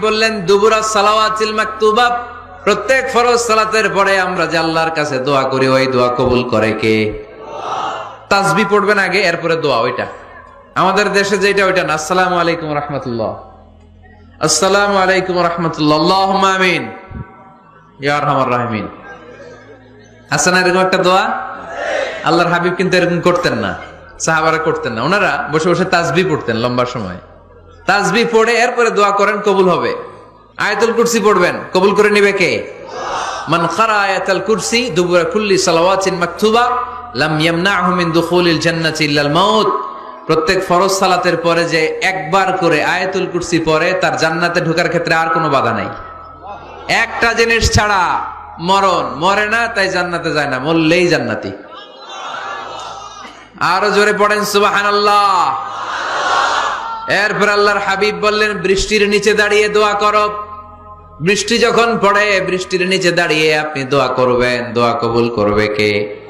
বললেন, দুবুরা সালাওয়াতিল মাকতুবা, প্রত্যেক ফরজ সালাতের পরে আমরা যে আল্লাহর কাছে দোয়া করি, ওই দোয়া কবুল করে কে? তাসবি পড়বেন আগে, এরপরে দোয়া, ওইটা। আমাদের দেশে যেটা, ওইটা না। আসসালামু আলাইকুম রহমতুল্লাহ। আসসালামু আলাইকুম রহমতুল্লাহ। আল্লাহুম্মা আমিন। ইয়া আরহামার রাহিমিন। আছে না, এরকম একটা দোয়া? আল্লাহর হাবিব কিন্তু এরকম করতেন না। সাহাবারা করতেন না। ওনারা বসে বসে তাসবি পড়তেন লম্বা সময়। তাসবি পড়ে এরপরে দোয়া করেন, কবুল হবে। আয়াতুল কুরসি পড়বেন, কবুল করে নিবে কে? প্রত্যেক সালাতের পরে যে একবার করে আয়াতুল কুরসি তার জান্নাতে ঢোকার ক্ষেত্রে আর কোনো বাধা নাই। একটা জিনিস ছাড়া মরণ, মরে না, তাই জান্নাতে যায় না, মরলেই জান্নাতি। আরও জোরে পড়েন, সুবহানাল্লাহ। এরপর আল্লাহর হাবিব বললেন, বৃষ্টির নিচে দাঁড়িয়ে দোয়া করো। বৃষ্টি যখন পড়ে, বৃষ্টির নিচে দাঁড়িয়ে আপনি দোয়া করবেন। দোয়া কবুল করবে কে?